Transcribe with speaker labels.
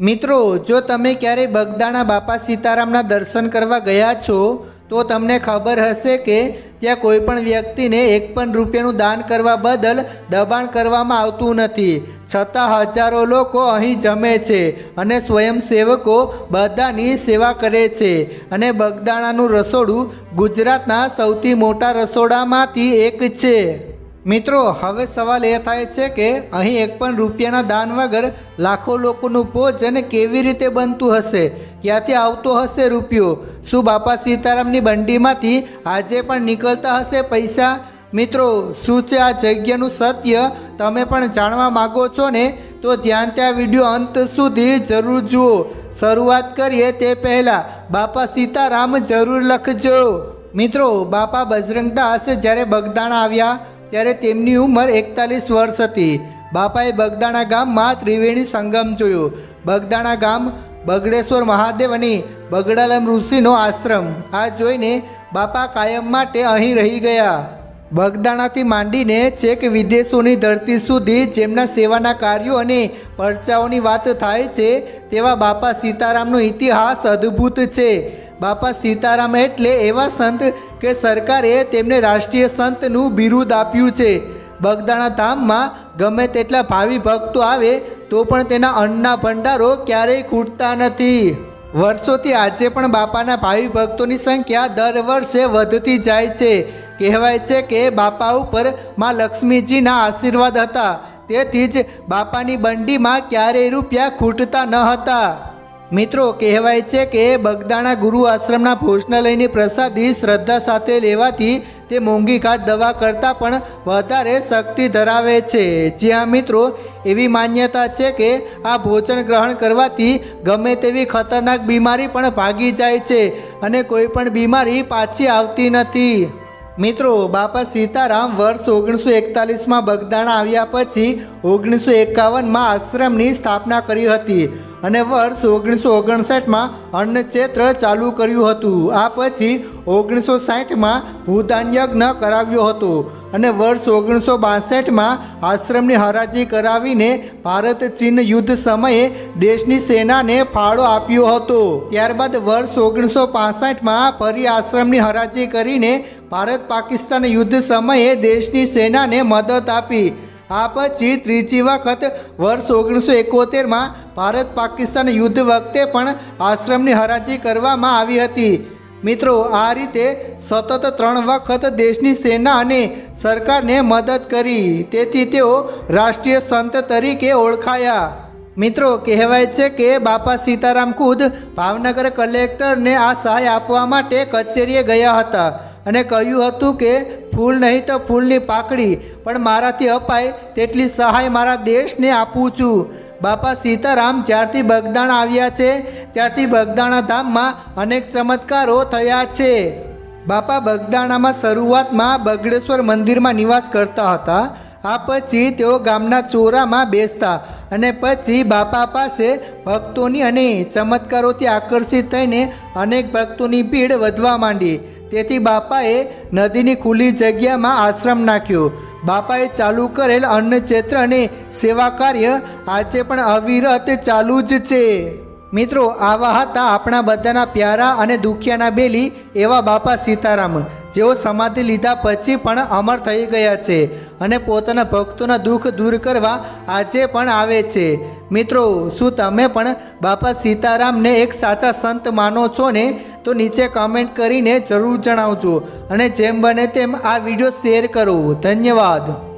Speaker 1: મિત્રો, જો તમે ક્યારેય બગદાણા બાપા સીતારામના દર્શન કરવા ગયા છો, તો તમને ખબર હશે કે ત્યાં કોઈ પણ વ્યક્તિને એક પણ રૂપિયાનું દાન કરવા બદલ દબાણ કરવામાં આવતું નથી. છતાં હજારો લોકો અહીં જમે છે અને સ્વયંસેવકો બધાની સેવા કરે છે અને બગદાણાનું રસોડું ગુજરાતના સૌથી મોટા રસોડામાંથી એક છે. મિત્રો, હવે સવાલ એ થાય છે કે અહીં એક પણ રૂપિયાના દાન વગર લાખો લોકોનું ભોજન કેવી રીતે બનતું હશે? ક્યાંથી આવતો હશે રૂપિયો? શું બાપા સીતારામની બંડીમાંથી આજે પણ નીકળતા હશે પૈસા? મિત્રો, શું છે આ જગ્યાનું સત્ય? તમે પણ જાણવા માગો છો ને? તો ધ્યાન ત્યાં વીડિયો અંત સુધી જરૂર જુઓ. શરૂઆત કરીએ તે પહેલાં, બાપા સીતારામ જરૂર લખજો. મિત્રો, બાપા બજરંગદાસ જ્યારે બગદાણા આવ્યા. ત્યારે તેમની ઉંમર એકતાલીસ વર્ષ હતી. બાપાએ બગદાણા ગામમાં ત્રિવેણી સંગમ જોયો. બગદાણા ગામ, બગડેશ્વર મહાદેવ અને બગડાલમ ઋષિનો આશ્રમ. આ જોઈને બાપા કાયમ માટે અહીં રહી ગયા. બગદાણાથી માંડીને છેક વિદેશોની ધરતી સુધી જેમના સેવાના કાર્યો અને પરચાઓની વાત થાય છે, તેવા બાપા સીતારામનો ઇતિહાસ અદ્ભુત છે. બાપા સીતારામ એટલે એવા સંત કે સરકારે તેમને રાષ્ટ્રીય સંતનું બિરુદ આપ્યું છે. બગદાણા ધામમાં ગમે તેટલા ભાવિ ભક્તો આવે, તો પણ તેના અન્નના ભંડારો ક્યારેય ખૂટતા નથી. વર્ષોથી આજે પણ બાપાના ભાવિ ભક્તોની સંખ્યા દર વર્ષે વધતી જાય છે. કહેવાય છે કે બાપા ઉપર મા લક્ષ્મીજીના આશીર્વાદ હતા. તેથી જ બાપાની બંડીમાં ક્યારેય રૂપિયા ખૂટતા ન હતા. મિત્રો, કહેવાય છે કે બગદાણા ગુરુ આશ્રમના ભોજનાલયની પ્રસાદી શ્રદ્ધા સાથે લેવાથી તે મોંઘી ઘાટ દવા કરતાં પણ વધારે શક્તિ ધરાવે છે. જ્યાં મિત્રો, એવી માન્યતા છે કે આ ભોજન ગ્રહણ કરવાથી ગમે તેવી ખતરનાક બીમારી પણ ભાગી જાય છે અને કોઈ પણ બીમારી પાછી આવતી નથી. મિત્રો, બાપા સીતારામ વર્ષ ઓગણીસો એકતાલીસમાં બગદાણા આવ્યા પછી ઓગણીસો એકાવનમાં આશ્રમની સ્થાપના કરી હતી. અને વર્ષ ઓગણીસો ઓગણસાઠમાં અન્નક્ષેત્ર ચાલુ કર્યું હતું. આ પછી ઓગણીસો સાઠમાં ભૂદાન યજ્ઞ કરાવ્યો હતો અને વર્ષ ઓગણીસો બાસઠમાં આશ્રમની હરાજી કરાવીને ભારત ચીન યુદ્ધ સમયે દેશની સેનાને ફાળો આપ્યો હતો. ત્યારબાદ વર્ષ ઓગણીસો પાસઠમાં ફરી આશ્રમની હરાજી કરીને ભારત પાકિસ્તાન યુદ્ધ સમયે દેશની સેનાને મદદ આપી. આ પછી ત્રીજી વખત વર્ષ ઓગણીસો એકોતેરમાં ભારત પાકિસ્તાન યુદ્ધ વખતે પણ આશ્રમની હરાજી કરવામાં આવી હતી. મિત્રો, આ રીતે સતત ત્રણ વખત દેશની સેના અને સરકારને મદદ કરી. તેથી તેઓ રાષ્ટ્રીય સંત તરીકે ઓળખાયા. મિત્રો, કહેવાય છે કે બાપા સીતારામ ખુદ ભાવનગર કલેક્ટરને આ સહાય આપવા માટે કચેરીએ ગયા હતા અને કહ્યું હતું કે, ફૂલ નહીં તો ફૂલની પાકડી, પણ મારાથી અપાય તેટલી સહાય મારા દેશને આપું છું. બાપા સીતારામ જ્યારથી બગદાણા આવ્યા છે, ત્યારથી બગદાણા ધામમાં અનેક ચમત્કારો થયા છે. બાપા બગદાણામાં શરૂઆતમાં બગડેશ્વર મંદિરમાં નિવાસ કરતા હતા, આ પછી તેઓ ગામના ચોરામાં બેસતા અને પછી બાપા પાસે ભક્તોની અને ચમત્કારોથી આકર્ષિત થઈને અનેક ભક્તોની ભીડ વધવા માંડી. તેથી બાપાએ નદીની ખુલ્લી જગ્યામાં આશ્રમ નાખ્યો. બાપાએ ચાલુ કરેલ અન્નક્ષેત્ર અને સેવા કાર્ય આજે પણ અવિરત ચાલુ જ છે. મિત્રો, આવા હતા આપણા બધાના પ્યારા અને દુખિયાના બેલી એવા બાપા સીતારામ. જેઓ સમાધિ લીધા પછી પણ અમર થઈ ગયા છે અને પોતાના ભક્તોના દુઃખ દૂર કરવા આજે પણ આવે છે. મિત્રો, શું તમે પણ બાપા સીતારામને એક સાચા સંત માનો છો ને? તો નીચે કમેન્ટ કરીને જરૂર જણાવજો અને જેમ બને તેમ આ વીડિયો શેર કરો. ધન્યવાદ.